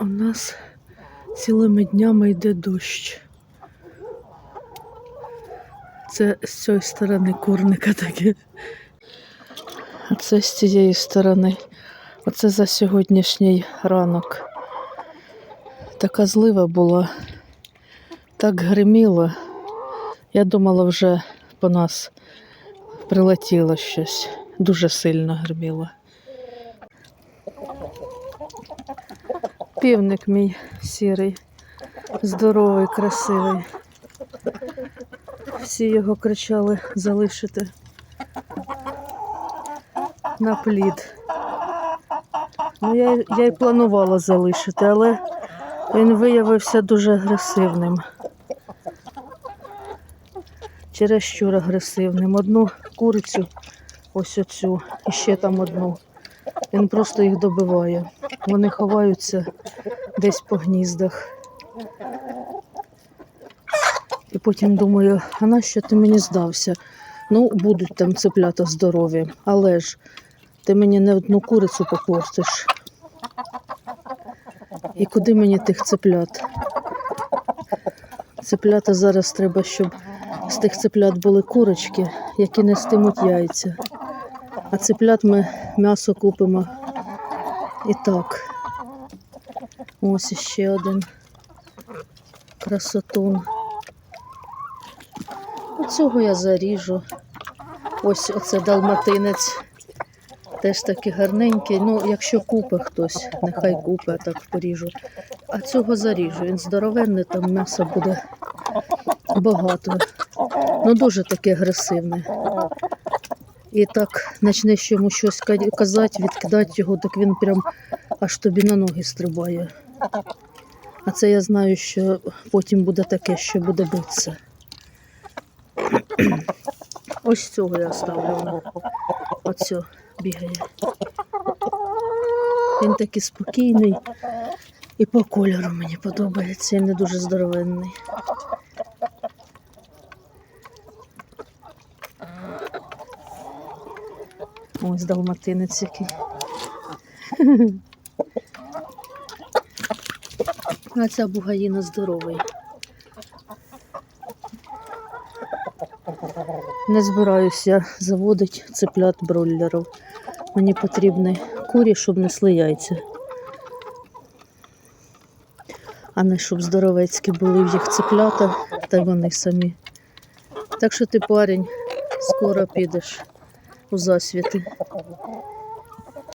У нас цілими днями йде дощ. Це з цієї сторони курника таке. А це з цієї сторони. Оце за сьогоднішній ранок. Така злива була, так гриміло. Я думала, вже по нас прилетіло щось. Дуже сильно гриміло. Півник мій сірий, здоровий, красивий. Всі його кричали залишити на плід. Ну, я, я й планувала залишити, але він виявився дуже агресивним. Чересчур агресивним. Одну курицю, ось оцю, і ще там одну. Він просто їх добиває. Вони ховаються десь по гніздах. І потім думаю, а нащо ти мені здався? Ну, будуть там цеплята здорові, але ж ти мені не одну курицю попортиш. І куди мені тих цеплят? Цеплята зараз треба, щоб з тих цеплят були курочки, які нестимуть яйця. А цеплят ми м'ясо купимо і так. Ось іще один красотун. Оцього я заріжу. Ось оце далматинець. Теж такий гарненький. Ну, якщо купить хтось, нехай купить, так поріжу. А цього заріжу. Він здоровенний, там м'яса буде багато. Ну, дуже таке агресивне. І так почнеш йому щось казати, відкидати його, так він прям аж тобі на ноги стрибає. А це я знаю, що потім буде таке, що буде битися. Ось цього я ставлю. Оцю бігає. Він такий спокійний і по кольору мені подобається. Він не дуже здоровенний. Ось далматинець який. А ця бугаїна здоровий. Не збираюся заводити цеплят бройлерів. Мені потрібні курі, щоб несли яйця. А не щоб здоровецькі були в їх цеплята, та вони самі. Так що ти, парень, скоро підеш у засвіти.